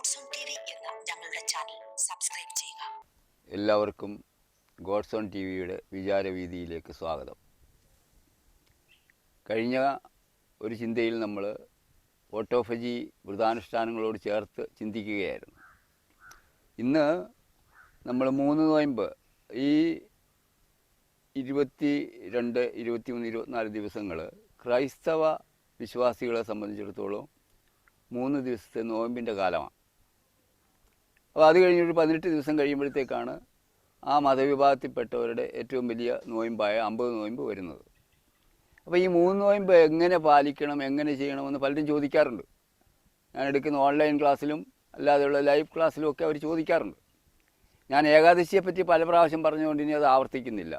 എന്ന ഞങ്ങളുടെ channel subscribe ചെയ്യുക. എല്ലാവർക്കും ഗോഡ്സ് ഓൺ ടി വിയുടെ വിചാരവീതിയിലേക്ക് സ്വാഗതം. കഴിഞ്ഞ ഒരു ചിന്തയിൽ നമ്മൾ ഓട്ടോഫജി വ്രതാനുഷ്ഠാനങ്ങളോട് ചേർത്ത് ചിന്തിക്കുകയായിരുന്നു. ഇന്ന് നമ്മൾ മൂന്ന് നോയമ്പ് ഈ ഇരുപത്തി രണ്ട് ഇരുപത്തിമൂന്ന് ഇരുപത്തിനാല് ദിവസങ്ങൾ ക്രൈസ്തവ വിശ്വാസികളെ സംബന്ധിച്ചിടത്തോളം മൂന്ന് ദിവസത്തെ നോയമ്പിന്റെ കാലമാണ്. അപ്പോൾ അത് കഴിഞ്ഞൊരു പതിനെട്ട് ദിവസം കഴിയുമ്പോഴത്തേക്കാണ് ആ മതവിഭാഗത്തിൽപ്പെട്ടവരുടെ ഏറ്റവും വലിയ നോയമ്പായ അമ്പത് നോയമ്പ് വരുന്നത്. അപ്പോൾ ഈ മൂന്ന് നോയമ്പ് എങ്ങനെ പാലിക്കണം എങ്ങനെ ചെയ്യണമെന്ന് പലരും ചോദിക്കാറുണ്ട്. ഞാൻ എടുക്കുന്ന ഓൺലൈൻ ക്ലാസ്സിലും അല്ലാതെയുള്ള ലൈവ് ക്ലാസ്സിലും ഒക്കെ അവർ ചോദിക്കാറുണ്ട്. ഞാൻ ഏകാദശിയെപ്പറ്റി പല പ്രാവശ്യം പറഞ്ഞുകൊണ്ട് ഇനി അത് ആവർത്തിക്കുന്നില്ല.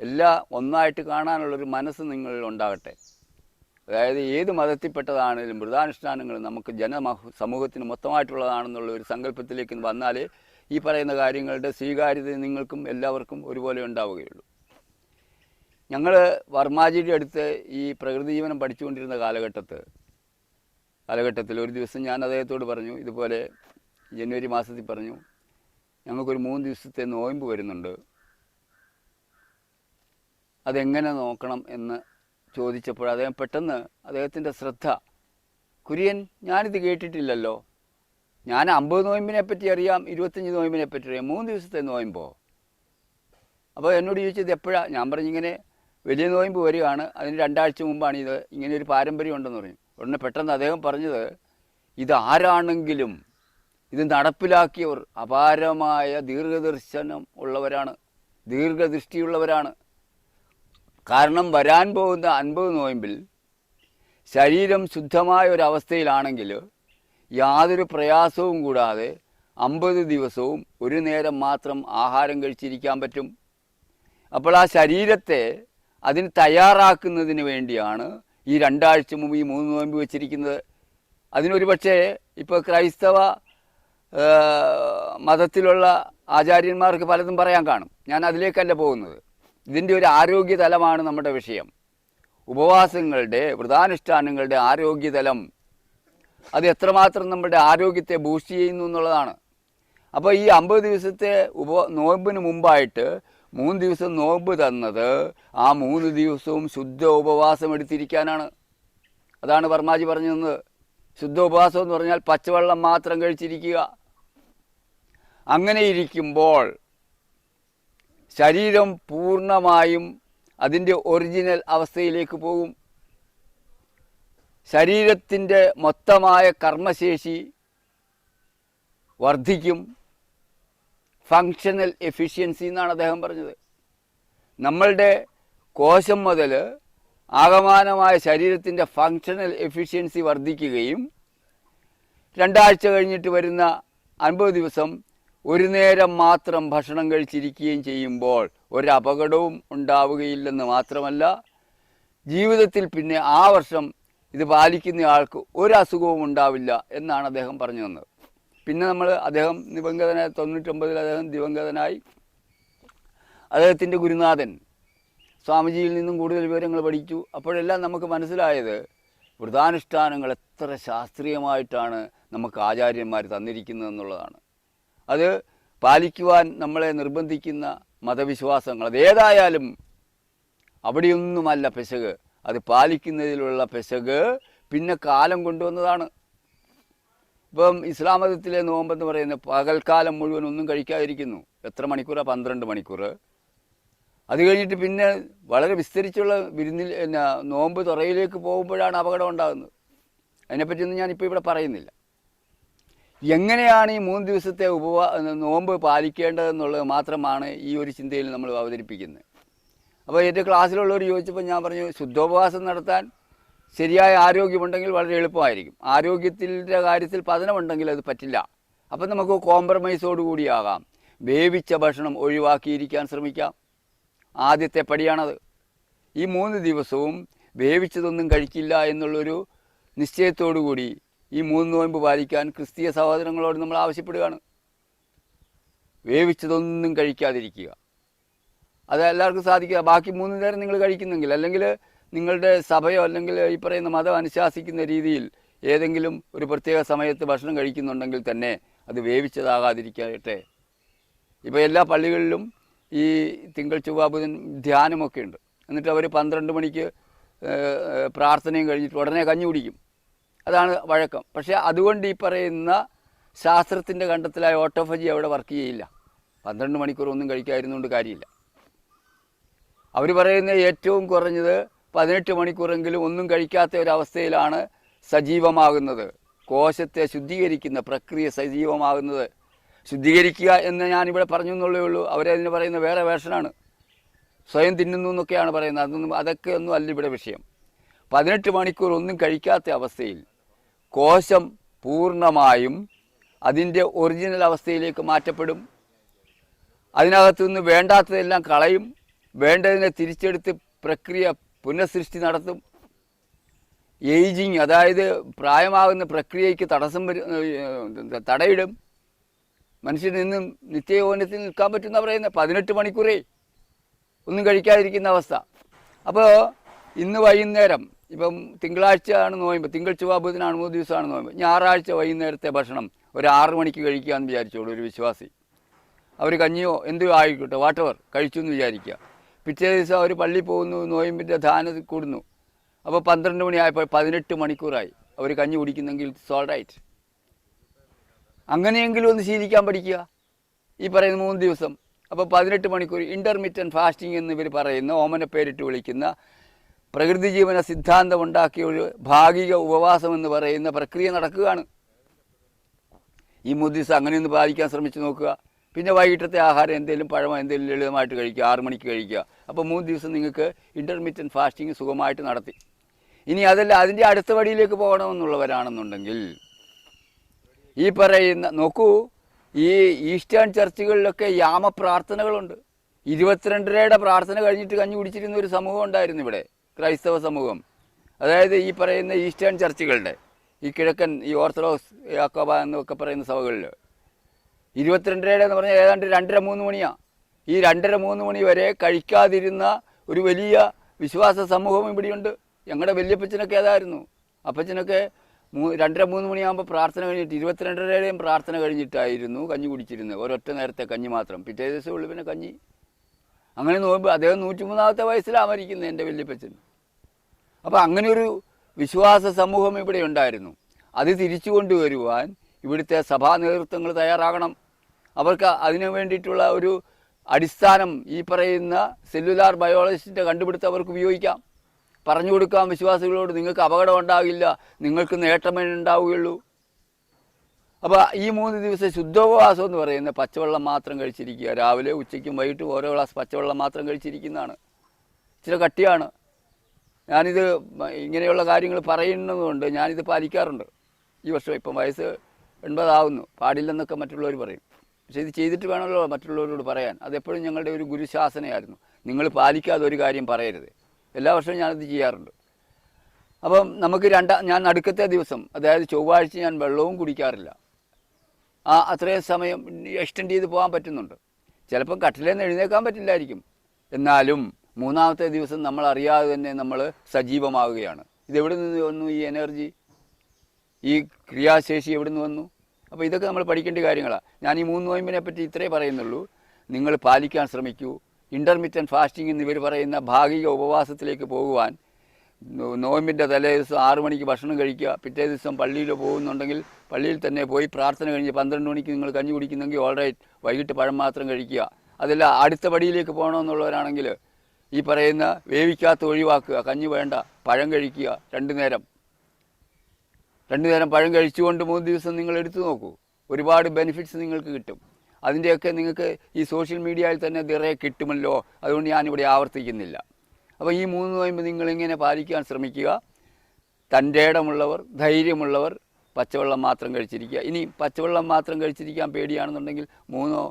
എല്ലാം ഒന്നായിട്ട് കാണാനുള്ളൊരു മനസ്സ് നിങ്ങളിൽ ഉണ്ടാകട്ടെ. അതായത് ഏത് മതത്തിൽപ്പെട്ടതാണെങ്കിലും വ്രതാനുഷ്ഠാനങ്ങൾ നമുക്ക് ജന സമൂഹത്തിന് മൊത്തമായിട്ടുള്ളതാണെന്നുള്ള ഒരു സങ്കല്പത്തിലേക്ക് വന്നാലേ ഈ പറയുന്ന കാര്യങ്ങളുടെ സ്വീകാര്യത നിങ്ങൾക്കും എല്ലാവർക്കും ഒരുപോലെ ഉണ്ടാവുകയുള്ളൂ. ഞങ്ങൾ വർമാജിയുടെ അടുത്ത് ഈ പ്രകൃതി ജീവനം പഠിച്ചുകൊണ്ടിരുന്ന കാലഘട്ടത്ത് കാലഘട്ടത്തിൽ ഒരു ദിവസം ഞാൻ അദ്ദേഹത്തോട് പറഞ്ഞു ഇതുപോലെ ജനുവരി മാസത്തിൽ പറഞ്ഞു ഞങ്ങൾക്കൊരു മൂന്ന് ദിവസത്തെ നോയമ്പ് വരുന്നുണ്ട്. അതെങ്ങനെ നോക്കണം എന്ന് ചോദിച്ചപ്പോൾ അദ്ദേഹം പെട്ടെന്ന് അദ്ദേഹത്തിന്റെ ശ്രദ്ധ കുര്യൻ ഞാനിത് കേട്ടിട്ടില്ലല്ലോ. ഞാൻ അമ്പത് നോയമ്പിനെ പറ്റി അറിയാം ഇരുപത്തഞ്ച് നോയമ്പിനെ പറ്റി അറിയാം. മൂന്ന് ദിവസത്തെ നോയമ്പോ? അപ്പോൾ എന്നോട് ചോദിച്ചത് എപ്പോഴാണ് ഞാൻ പറഞ്ഞിങ്ങനെ വലിയ നോയമ്പ് വരികയാണ്. അതിന് രണ്ടാഴ്ച മുമ്പാണ് ഇത്. ഇങ്ങനെ ഒരു പാരമ്പര്യം ഉണ്ടെന്ന് പറഞ്ഞു. ഉടനെ പെട്ടെന്ന് അദ്ദേഹം പറഞ്ഞത് ഇത് ആരാണെങ്കിലും ഇത് നടപ്പിലാക്കിയവർ അപാരമായ ദീർഘദർശനം ഉള്ളവരാണ്. ദീർഘദൃഷ്ടിയുള്ളവരാണ്. കാരണം വരാൻ പോകുന്ന അൻപത് നോയമ്പിൽ ശരീരം ശുദ്ധമായ ഒരവസ്ഥയിലാണെങ്കിൽ യാതൊരു പ്രയാസവും കൂടാതെ അമ്പത് ദിവസവും ഒരു നേരം മാത്രം ആഹാരം കഴിച്ചിരിക്കാൻ പറ്റും. അപ്പോൾ ആ ശരീരത്തെ അതിന് തയ്യാറാക്കുന്നതിന് വേണ്ടിയാണ് ഈ രണ്ടാഴ്ച മുമ്പ് ഈ മൂന്ന് നോയമ്പ് വെച്ചിരിക്കുന്നത്. അതിനൊരു പക്ഷേ ഇപ്പോൾ ക്രൈസ്തവ മതത്തിലുള്ള ആചാര്യന്മാർക്ക് പലതും പറയാൻ കാണും. ഞാൻ അതിലേക്കല്ല പോകുന്നത്. ഇതിന്റെ ഒരു ആരോഗ്യതലമാണ് നമ്മുടെ വിഷയം. ഉപവാസങ്ങളുടെ വ്രതാനുഷ്ഠാനങ്ങളുടെ ആരോഗ്യതലം അത് എത്രമാത്രം നമ്മുടെ ആരോഗ്യത്തെ ബൂസ്റ്റ് ചെയ്യുന്നു എന്നുള്ളതാണ്. അപ്പോൾ ഈ അമ്പത് ദിവസത്തെ ഉപ നോമ്പിന് മുമ്പായിട്ട് മൂന്ന് ദിവസം നോമ്പ് തന്നത് ആ മൂന്ന് ദിവസവും ശുദ്ധ ഉപവാസം എടുത്തിരിക്കാനാണ്. അതാണ് വർമാജി പറഞ്ഞു തന്നത്. ശുദ്ധ ഉപവാസം എന്ന് പറഞ്ഞാൽ പച്ചവെള്ളം മാത്രം കഴിച്ചിരിക്കുക. അങ്ങനെ ഇരിക്കുമ്പോൾ ശരീരം പൂർണമായും അതിന്റെ ഒറിജിനൽ അവസ്ഥയിലേക്ക് പോകും. ശരീരത്തിന്റെ മൊത്തമായ കർമ്മശേഷി വർദ്ധിക്കും. ഫങ്ഷണൽ എഫിഷ്യൻസി എന്നാണ് അദ്ദേഹം പറഞ്ഞത്. നമ്മളുടെ കോശം മുതൽ ആകമാനമായ ശരീരത്തിന്റെ ഫങ്ഷണൽ എഫിഷ്യൻസി വർദ്ധിക്കുകയും രണ്ടാഴ്ച കഴിഞ്ഞിട്ട് വരുന്ന അൻപത് ദിവസം ഒരു നേരം മാത്രം ഭക്ഷണം കഴിച്ചിരിക്കുകയും ചെയ്യുമ്പോൾ ഒരപകടവും ഉണ്ടാവുകയില്ലെന്ന് മാത്രമല്ല ജീവിതത്തിൽ പിന്നെ ആ വർഷം ഇത് പാലിക്കുന്ന ആൾക്ക് ഒരു അസുഖവും ഉണ്ടാവില്ല എന്നാണ് അദ്ദേഹം പറഞ്ഞു തന്നത്. പിന്നെ നമ്മൾ അദ്ദേഹം ദിവംഗതനായി തൊണ്ണൂറ്റൊമ്പതിൽ അദ്ദേഹം ദിവംഗതനായി. അദ്ദേഹത്തിന്റെ ഗുരുനാഥൻ സ്വാമിജിയിൽ നിന്നും കൂടുതൽ വിവരങ്ങൾ പഠിച്ചു. അപ്പോഴെല്ലാം നമുക്ക് മനസ്സിലായത് വ്രതാനുഷ്ഠാനങ്ങൾ എത്ര ശാസ്ത്രീയമായിട്ടാണ് നമുക്ക് ആചാര്യന്മാർ തന്നിരിക്കുന്നത് എന്നുള്ളതാണ്. അത് പാലിക്കുവാൻ നമ്മളെ നിർബന്ധിക്കുന്ന മതവിശ്വാസങ്ങൾ. അതേതായാലും അവിടെയൊന്നുമല്ല പെശക്. അത് പാലിക്കുന്നതിലുള്ള പെശക് പിന്നെ കാലം കൊണ്ടുവന്നതാണ്. ഇപ്പം ഇസ്ലാം മതത്തിലെ നോമ്പെന്ന് പറയുന്ന പകൽക്കാലം മുഴുവൻ ഒന്നും കഴിക്കാതിരിക്കുന്നു. എത്ര മണിക്കൂറാണ് പന്ത്രണ്ട് മണിക്കൂർ. അത് കഴിഞ്ഞിട്ട് പിന്നെ വളരെ വിസ്തരിച്ചുള്ള വിരുന്നിൽ എന്നാ നോമ്പ് തുറയിലേക്ക് പോകുമ്പോഴാണ് അപകടം ഉണ്ടാകുന്നത്. അതിനെപ്പറ്റിയൊന്നും ഞാനിപ്പോൾ ഇവിടെ പറയുന്നില്ല. എങ്ങനെയാണ് ഈ മൂന്ന് ദിവസത്തെ ഉപവാ നോമ്പ് പാലിക്കേണ്ടതെന്നുള്ളത് മാത്രമാണ് ഈ ഒരു ചിന്തയിൽ നമ്മൾ അവതരിപ്പിക്കുന്നത്. അപ്പോൾ എന്റെ ക്ലാസ്സിലുള്ളവർ ചോദിച്ചപ്പോൾ ഞാൻ പറഞ്ഞു ശുദ്ധോപവാസം നടത്താൻ ശരിയായ ആരോഗ്യമുണ്ടെങ്കിൽ വളരെ എളുപ്പമായിരിക്കും. ആരോഗ്യത്തിന്റെ കാര്യത്തിൽ പതനമുണ്ടെങ്കിൽ അത് പറ്റില്ല. അപ്പം നമുക്ക് കോംപ്രമൈസോട് കൂടിയാകാം. വേവിച്ച ഭക്ഷണം ഒഴിവാക്കിയിരിക്കാൻ ശ്രമിക്കാം. ആദ്യത്തെ പടിയാണത്. ഈ മൂന്ന് ദിവസവും വേവിച്ചതൊന്നും കഴിക്കില്ല എന്നുള്ളൊരു നിശ്ചയത്തോടു കൂടി ഈ മൂന്ന് നോയമ്പ് പാലിക്കാൻ ക്രിസ്തീയ സഹോദരങ്ങളോട് നമ്മൾ ആവശ്യപ്പെടുകയാണ്. വേവിച്ചതൊന്നും കഴിക്കാതിരിക്കുക. അത് എല്ലാവർക്കും സാധിക്കുക. ബാക്കി മൂന്ന് നേരം നിങ്ങൾ കഴിക്കുന്നെങ്കിൽ അല്ലെങ്കിൽ നിങ്ങളുടെ സഭയോ അല്ലെങ്കിൽ ഈ പറയുന്ന മതം അനുശാസിക്കുന്ന രീതിയിൽ ഏതെങ്കിലും ഒരു പ്രത്യേക സമയത്ത് ഭക്ഷണം കഴിക്കുന്നുണ്ടെങ്കിൽ തന്നെ അത് വേവിച്ചതാകാതിരിക്കട്ടെ. ഇപ്പോൾ എല്ലാ പള്ളികളിലും ഈ തിങ്കൾ ചൊവ്വ ബുധൻ ധ്യാനമൊക്കെ ഉണ്ട്. എന്നിട്ട് അവർ പന്ത്രണ്ട് മണിക്ക് പ്രാർത്ഥനയും കഴിഞ്ഞിട്ട് ഉടനെ കഞ്ഞി കുടിക്കും. അതാണ് വഴക്കം. പക്ഷേ അതുകൊണ്ട് ഈ പറയുന്ന ശാസ്ത്രത്തിന്റെ കണ്ടെത്തലായ ഓട്ടോഫജി അവിടെ വർക്ക് ചെയ്യില്ല. പന്ത്രണ്ട് മണിക്കൂർ ഒന്നും കഴിക്കാതിരുന്നുകൊണ്ട് കാര്യമില്ല. അവർ പറയുന്ന ഏറ്റവും കുറഞ്ഞത് പതിനെട്ട് മണിക്കൂറെങ്കിലും ഒന്നും കഴിക്കാത്ത ഒരവസ്ഥയിലാണ് സജീവമാകുന്നത്. കോശത്തെ ശുദ്ധീകരിക്കുന്ന പ്രക്രിയ സജീവമാകുന്നത്. ശുദ്ധീകരിക്കുക എന്ന് ഞാനിവിടെ പറഞ്ഞു എന്നുള്ളേ ഉള്ളൂ. അവരതിന് പറയുന്ന വേറെ വേർഷനാണ് സ്വയം തിന്നുന്നു എന്നൊക്കെയാണ് പറയുന്നത്. അതൊന്നും അതൊക്കെ ഒന്നും അല്ല ഇവിടെ വിഷയം. പതിനെട്ട് മണിക്കൂർ ഒന്നും കഴിക്കാത്ത അവസ്ഥയിൽ കോശം പൂർണമായും അതിന്റെ ഒറിജിനൽ അവസ്ഥയിലേക്ക് മാറ്റപ്പെടും. അതിനകത്തു നിന്ന് വേണ്ടാത്തതെല്ലാം കളയും. വേണ്ടതിനെ തിരിച്ചെടുത്ത് പ്രക്രിയ പുനഃസൃഷ്ടി നടത്തും. ഏജിങ് അതായത് പ്രായമാകുന്ന പ്രക്രിയയ്ക്ക് തടസ്സം വരും തടയിടും. മനുഷ്യൻ നിന്നും നിത്യയൗവനത്തിൽ നിൽക്കാൻ പറ്റുന്ന പറയുന്നത് പതിനെട്ട് മണിക്കൂറേ ഒന്നും കഴിക്കാതിരിക്കുന്ന അവസ്ഥ. അപ്പോൾ ഇന്ന് വൈകുന്നേരം ഇപ്പം തിങ്കളാഴ്ച ആണ് നോയമ്പ്. തിങ്കൾ ചൊവ്വ ബുധനാണ് മൂന്ന് ദിവസമാണ് നോയമ്പ്. ഞായറാഴ്ച വൈകുന്നേരത്തെ ഭക്ഷണം ഒരു ആറ് മണിക്ക് കഴിക്കാമെന്ന് വിചാരിച്ചോളൂ ഒരു വിശ്വാസി. അവർ കഞ്ഞിയോ എന്തോ ആയിക്കോട്ടെ വാട്ടവർ കഴിച്ചു എന്ന് വിചാരിക്കുക പിറ്റേ ദിവസം അവർ പള്ളി പോകുന്നു നോയമ്പിന്റെ ധാന കൂടുന്നു. അപ്പോൾ പന്ത്രണ്ട് മണിയായപ്പോൾ പതിനെട്ട് മണിക്കൂറായി. അവർ കഞ്ഞി കുടിക്കുന്നെങ്കിൽ സോൾ റൈറ്റ് അങ്ങനെയെങ്കിലും ഒന്ന് ശീലിക്കാൻ പഠിക്കുക ഈ പറയുന്ന മൂന്ന് ദിവസം. അപ്പോൾ പതിനെട്ട് മണിക്കൂർ ഇന്റർമീഡിയൻ ഫാസ്റ്റിംഗ് എന്ന് ഇവർ പറയുന്ന ഓമന പേരിട്ട് വിളിക്കുന്ന പ്രകൃതി ജീവന സിദ്ധാന്തം ഉണ്ടാക്കിയ ഒരു ഭാഗിക ഉപവാസം എന്ന് പറയുന്ന പ്രക്രിയ നടക്കുകയാണ്. ഈ മൂന്ന് ദിവസം അങ്ങനെയൊന്ന് പാലിക്കാൻ ശ്രമിച്ചു നോക്കുക. പിന്നെ വൈകിട്ടത്തെ ആഹാരം എന്തെങ്കിലും പഴമോ എന്തെങ്കിലും ലളിതമായിട്ട് കഴിക്കുക. ആറു മണിക്ക് കഴിക്കുക. അപ്പോൾ മൂന്ന് ദിവസം നിങ്ങൾക്ക് ഇന്റർമീഡിയറ്റ് ഫാസ്റ്റിംഗ് സുഖമായിട്ട് നടത്തി. ഇനി അതല്ല അതിന്റെ അടുത്ത വഴിയിലേക്ക് പോകണമെന്നുള്ളവരാണെന്നുണ്ടെങ്കിൽ ഈ പറയുന്ന നോക്കൂ ഈ ഈസ്റ്റേൺ ചർച്ചുകളിലൊക്കെ യാമപ്രാർത്ഥനകളുണ്ട്. ഇരുപത്തിരണ്ടരയുടെ പ്രാർത്ഥന കഴിഞ്ഞിട്ട് കഞ്ഞി കുടിച്ചിരുന്ന ഒരു സമൂഹം ഉണ്ടായിരുന്നു ഇവിടെ. ക്രൈസ്തവ സമൂഹം. അതായത് ഈ പറയുന്ന ഈസ്റ്റേൺ ചർച്ചുകളുടെ ഈ കിഴക്കൻ ഈ ഓർത്തഡോക്സ് യാക്കോബ എന്നൊക്കെ പറയുന്ന സഭകളിൽ ഇരുപത്തിരണ്ടരയുടെ എന്ന് പറഞ്ഞാൽ ഏതാണ്ട് രണ്ടര മൂന്ന് മണിയാണ് ഈ രണ്ടര മൂന്ന് മണി വരെ കഴിക്കാതിരുന്ന ഒരു വലിയ വിശ്വാസ സമൂഹം ഇവിടെയുണ്ട്. ഞങ്ങളുടെ വല്യപ്പച്ചനൊക്കെ ഏതായിരുന്നു അപ്പച്ചനൊക്കെ മൂ രണ്ടര മൂന്ന് മണിയാകുമ്പോൾ പ്രാർത്ഥന കഴിഞ്ഞിട്ട് ഇരുപത്തിരണ്ടരയുടെയും പ്രാർത്ഥന കഴിഞ്ഞിട്ടായിരുന്നു കഞ്ഞി കുടിച്ചിരുന്നത്. ഒരൊറ്റ നേരത്തെ കഞ്ഞി മാത്രം. പിറ്റേ ദിവസം ഉള്ളു പിന്നെ കഞ്ഞി. അങ്ങനെ നോക്കുമ്പോൾ അദ്ദേഹം നൂറ്റിമൂന്നാമത്തെ വയസ്സിലാണ് മരിക്കുന്നത് എന്റെ വല്യപ്പച്ചൻ. അപ്പോൾ അങ്ങനെയൊരു വിശ്വാസ സമൂഹം ഇവിടെ ഉണ്ടായിരുന്നു. അത് തിരിച്ചു കൊണ്ടുവരുവാൻ ഇവിടുത്തെ സഭാ നേതൃത്വങ്ങൾ തയ്യാറാകണം. അവർക്ക് അതിനു വേണ്ടിയിട്ടുള്ള ഒരു അടിസ്ഥാനം ഈ പറയുന്ന സെല്ലുലാർ ബയോളജിസ്റ്റിന്റെ കണ്ടുപിടുത്തം അവർക്ക് ഉപയോഗിക്കാം. പറഞ്ഞു കൊടുക്കാം വിശ്വാസികളോട് നിങ്ങൾക്ക് അപകടം ഉണ്ടാകില്ല നിങ്ങൾക്ക് നേട്ടമേ ഉണ്ടാവുകയുള്ളൂ. അപ്പോൾ ഈ മൂന്ന് ദിവസം ശുദ്ധോപവാസം എന്ന് പറയുന്ന പച്ചവെള്ളം മാത്രം കഴിച്ചിരിക്കുക. രാവിലെ ഉച്ചയ്ക്കും വൈകിട്ടും ഓരോ ഗ്ലാസ് പച്ചവെള്ളം മാത്രം കഴിച്ചിരിക്കുന്നതാണ്. ഇച്ചിരി കട്ടിയാണ്. ഞാനിത് ഇങ്ങനെയുള്ള കാര്യങ്ങൾ പറയുന്നതുകൊണ്ട് ഞാനിത് പാലിക്കാറുണ്ട്. ഈ വർഷം ഇപ്പം വയസ്സ് എൺപതാവുന്നു. പാടില്ലെന്നൊക്കെ മറ്റുള്ളവർ പറയും. പക്ഷേ ഇത് ചെയ്തിട്ട് വേണമല്ലോ മറ്റുള്ളവരോട് പറയാൻ. അതെപ്പോഴും ഞങ്ങളുടെ ഒരു ഗുരുശാസനയായിരുന്നു. നിങ്ങൾ പാലിക്കാതെ ഒരു കാര്യം പറയരുത്. എല്ലാ വർഷവും ഞാനത് ചെയ്യാറുണ്ട്. അപ്പം നമുക്ക് രണ്ടാം ഞാൻ നടുക്കത്തെ ദിവസം അതായത് ചൊവ്വാഴ്ച ഞാൻ വെള്ളവും കുടിക്കാറില്ല. ആ അത്രയും സമയം എക്സ്റ്റെൻഡ് ചെയ്ത് പോകാൻ പറ്റുന്നുണ്ട്. ചിലപ്പം കട്ടിലേന്ന് എഴുന്നേക്കാൻ പറ്റില്ലായിരിക്കും. എന്നാലും മൂന്നാമത്തെ ദിവസം നമ്മൾ അറിയാതെ തന്നെ നമ്മൾ സജീവമാവുകയാണ്. ഇതെവിടെ നിന്ന് വന്നു ഈ എനർജി? ഈ ക്രിയാശേഷി എവിടെ നിന്ന് വന്നു? അപ്പോൾ ഇതൊക്കെ നമ്മൾ പഠിക്കേണ്ട കാര്യങ്ങളാണ് ഞാൻ ഈ മൂന്ന് നോയമ്പിനെ പറ്റി ഇത്രേ പറയുന്നുള്ളൂ. നിങ്ങൾ പാലിക്കാൻ ശ്രമിക്കൂ. ഇന്റർമീഡിയറ്റ് ഫാസ്റ്റിംഗ് എന്ന് ഇവർ പറയുന്ന ഭാഗിക ഉപവാസത്തിലേക്ക് പോകുവാൻ നോയമ്പിന്റെ തലേ ദിവസം ആറു മണിക്ക് ഭക്ഷണം കഴിക്കുക. പിറ്റേ ദിവസം പള്ളിയിൽ പോകുന്നുണ്ടെങ്കിൽ പള്ളിയിൽ തന്നെ പോയി പ്രാർത്ഥന കഴിഞ്ഞ് പന്ത്രണ്ട് മണിക്ക് നിങ്ങൾ കഞ്ഞി കുടിക്കുന്നെങ്കിൽ ഓൾറൈറ്റ് വൈകിട്ട് പഴം മാത്രം കഴിക്കുക. അതല്ല അടുത്ത പടിയിലേക്ക് പോകണമെന്നുള്ളവരാണെങ്കിൽ ഈ പറയുന്ന വേവിക്കാത്ത ഒഴിവാക്കുക. കഞ്ഞി വേണ്ട പഴം കഴിക്കുക. രണ്ടു നേരം. രണ്ടു നേരം പഴം കഴിച്ചുകൊണ്ട് മൂന്ന് ദിവസം നിങ്ങൾ എടുത്തു നോക്കൂ. ഒരുപാട് ബെനിഫിറ്റ്സ് നിങ്ങൾക്ക് കിട്ടും. അതിന്റെയൊക്കെ നിങ്ങൾക്ക് ഈ സോഷ്യൽ മീഡിയയിൽ തന്നെ നിറയെ കിട്ടുമല്ലോ. അതുകൊണ്ട് ഞാനിവിടെ ആവർത്തിക്കുന്നില്ല. അപ്പോൾ ഈ മൂന്ന് നോയമ്പ് നിങ്ങളിങ്ങനെ പാലിക്കാൻ ശ്രമിക്കുക. തന്റെ ഇടമുള്ളവർ ധൈര്യമുള്ളവർ പച്ചവെള്ളം മാത്രം കഴിച്ചിരിക്കുക. ഇനി പച്ചവെള്ളം മാത്രം കഴിച്ചിരിക്കാൻ പേടിയാണെന്നുണ്ടെങ്കിൽ മൂന്നോ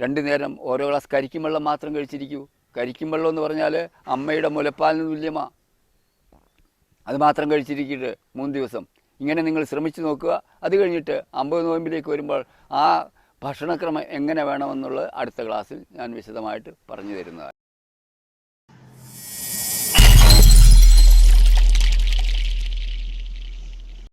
രണ്ട് നേരം ഓരോ ഗ്ലാസ് കരിക്കും വെള്ളം മാത്രം കഴിച്ചിരിക്കൂ. കരിക്കും വെള്ളം എന്ന് പറഞ്ഞാൽ അമ്മയുടെ മുലപ്പാലിന് തുല്യമാണ് അത് മാത്രം കഴിച്ചിരിക്കിട്ട് മൂന്ന് ദിവസം. ഇങ്ങനെ നിങ്ങൾ ശ്രമിച്ചു നോക്കുക. അത് കഴിഞ്ഞിട്ട് അമ്പത് നോയമ്പിലേക്ക് വരുമ്പോൾ ആ ഭക്ഷണക്രമം എങ്ങനെ വേണമെന്നുള്ളത് അടുത്ത ക്ലാസ്സിൽ ഞാൻ വിശദമായിട്ട് പറഞ്ഞു തരുന്നതാണ്